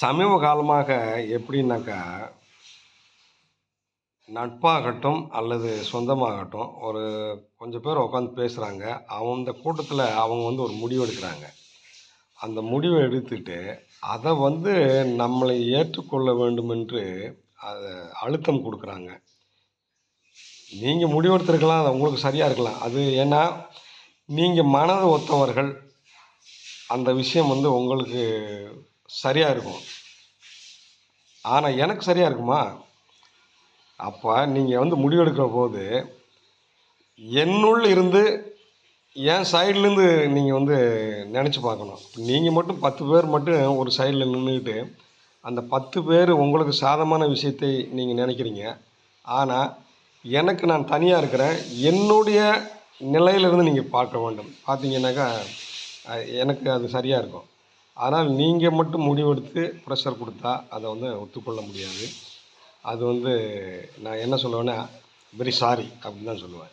சமீப காலமாக எப்படின்னாக்கா நட்பாகட்டும் அல்லது சொந்தமாகட்டும் ஒரு கொஞ்சம் பேர் உட்காந்து பேசுகிறாங்க அந்த கூட்டத்தில் அவங்க வந்து ஒரு முடிவு எடுக்கிறாங்க. அந்த முடிவை எடுத்துட்டு அதை வந்து நம்மளை ஏற்றுக்கொள்ள வேண்டும் என்று அதை அழுத்தம் கொடுக்குறாங்க. நீங்கள் முடிவெடுத்திருக்கலாம் அது உங்களுக்கு சரியாக இருக்கலாம். அது ஏன்னா நீங்கள் மனது ஒத்தவர்கள். அந்த விஷயம் வந்து உங்களுக்கு சரியாக இருக்கும். ஆனால் எனக்கு சரியாக இருக்குமா? அப்போ நீங்கள் வந்து முடிவெடுக்கிற போது என்னுள் இருந்து என் சைட்லேருந்து நீங்கள் வந்து நினச்சி பார்க்கணும். நீங்கள் மட்டும் பத்து பேர் மட்டும் ஒரு சைடில் நின்றுக்கிட்டு அந்த பத்து பேர் உங்களுக்கு சாதமான விஷயத்தை நீங்கள் நினைக்கிறீங்க. ஆனால் எனக்கு நான் தனியாக இருக்கிறேன். என்னுடைய நிலையிலிருந்து நீங்கள் பார்க்க வேண்டும். பார்த்தீங்கன்னாக்கா எனக்கு அது சரியாக இருக்கும். ஆனால் நீங்கள் மட்டும் முடிவெடுத்து ப்ரெஷர் கொடுத்தா அதை வந்து ஒத்துக்கொள்ள முடியாது. அது வந்து நான் என்ன சொல்லுவேன்னா வெரி சாரி அப்படின்னு தான் சொல்லுவேன்.